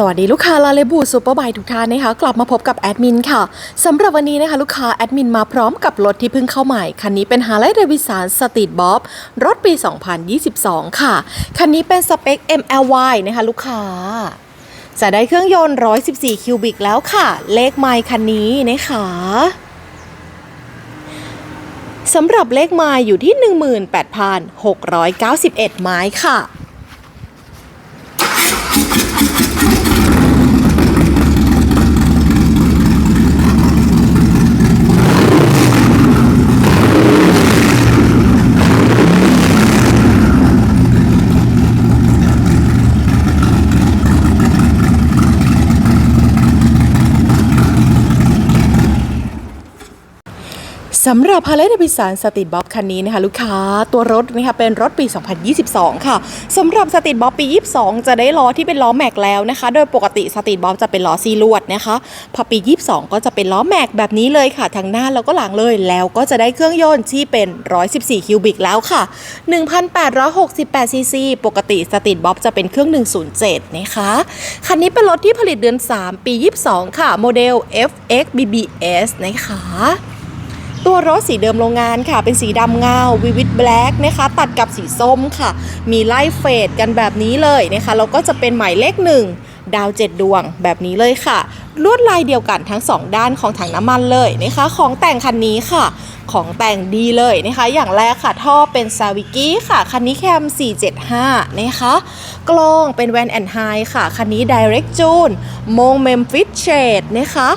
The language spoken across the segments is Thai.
สวัสดีลูกค้าลาเลบูซูเปอร์ไบทุกท่านนะคะกลับมาพบกับแอดมินค่ะสำหรับวันนี้นะคะลูกค้าแอดมินมาพร้อมกับรถที่เพิ่งเข้าใหม่ คันนี้เป็นฮาร์เลย์เดวิสานสตรีทบ๊อบรถปี 2022 ค่ะ คันนี้เป็นสเปค MLY นะคะลูกค้า จะได้เครื่องยนต์ 114 คิวบิกแล้วค่ะ เลขไมล์คันนี้นะคะสำหรับเลขไมล์อยู่ที่ 18,691 ไม้ค่ะ สำหรับ h a r l e y Davidson Street Bob คันนี้นะคะลูกค้าตัวรถนะคะเป็นรถปี 2022 ค่ะสำหรับ Street Bob ปี 22 จะได้ล้อที่เป็นล้อแม็กแล้วนะคะ โดยปกติ Street Bob จะเป็นล้อซีลวดนะคะ พอปี 22 ก็จะเป็นล้อแม็กแบบนี้เลยค่ะทั้งหน้าแล้วก็หลังเลยแล้วก็จะได้เครื่องยนต์ที่เป็น 114 คิวบิกแล้วค่ะ 1,868 ซีซี ปกติ Street Bob จะเป็นเครื่อง 107 นะคะคันนี้เป็นรถที่ผลิตเดือน 3 ปี 22 ค่ะโมเดล FX BBS นะคะ ตัวรถสีเดิมโรงงานค่ะ เป็นสีดำเงาวิวิตแบล็กนะคะ ตัดกับสีส้มค่ะ มีไล่เฟดกันแบบนี้เลยนะคะแล้วก็จะเป็นหมายเลขหนึ่งดาวเจ็ดดวงแบบนี้เลยค่ะ ลวดลายเดียวกันทั้งสองด้านของถังน้ำมันเลยนะคะ ของแต่งคันนี้ค่ะ ของแต่งดีเลยนะคะ อย่างแรกค่ะ ท่อเป็นซาวิกี้ค่ะ คันนี้แคม 475 นะคะ กล้องเป็นแวนแอนไฮค่ะ คันนี้ Direct June มงเมมฟิตเชดนะคะ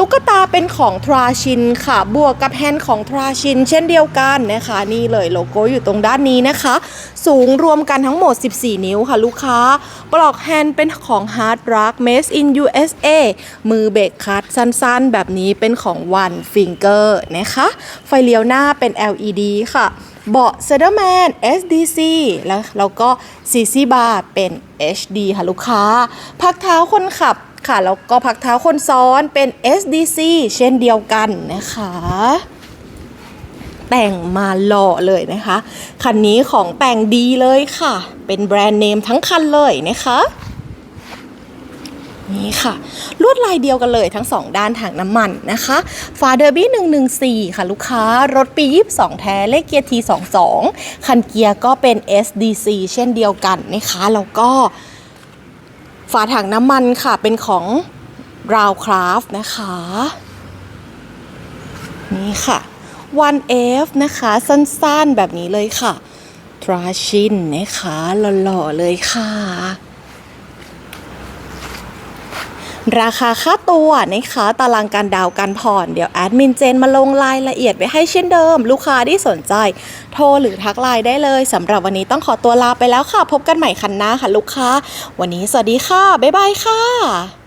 ตุ๊กตาเป็นของทราชินค่ะ บวกกับแฮนด์ของทราชิน เช่นเดียวกันนะคะ นี่เลยโลโก้อยู่ตรงด้านนี้นะคะ สูงรวมกันทั้งหมด 14 นิ้วค่ะลูกค้า ปลอกแฮนด์เป็นของ Hard Rock Made in USA มือเบรกคัดสั้นๆ แบบนี้เป็นของ One Finger นะคะ ไฟเลี้ยวหน้าเป็น LED ค่ะเบาะ c e d a r m a n SDC แล้วแล้วก็ CC Bar เป็น HD ค่ะลูกค้า พักเท้าคนขับ ค่ะ แล้วก็พักเท้าคนซ้อนเป็น SDC เช่นเดียวกันนะคะ แต่งมาหล่อเลยนะคะ คันนี้ของแต่งดีเลยค่ะ เป็นแบรนด์เนมทั้งคันเลยนะคะนี่ค่ะ ลวดลายเดียวกันเลยทั้งสองด้านถังน้ำมันนะคะ ฝาเดอร์บี้ 114 ค่ะลูกค้ารถปี 22 แท้เลขเกียร์ T22 คันเกียร์ก็เป็น SDC เช่นเดียวกันนะคะ แล้วก็ ฝาถังน้ำมันค่ะ เป็นของ r o u c r a f t นะคะ นี่ค่ะ 1F นะคะ สั้นๆแบบนี้เลยค่ะ ทราชินนะคะ หล่อๆเลยค่ะ ราคาค่าตัวนะคะตารางการดาวการผ่อน เดี๋ยวแอดมินเจนมาลงรายละเอียดไว้ให้เช่นเดิม ลูกค้าที่สนใจ โทรหรือทักไลน์ได้เลยสำหรับวันนี้ต้องขอตัวลาไปแล้วค่ะ พบกันใหม่คันหน้าค่ะลูกค้า วันนี้สวัสดีค่ะ บ๊ายบายค่ะ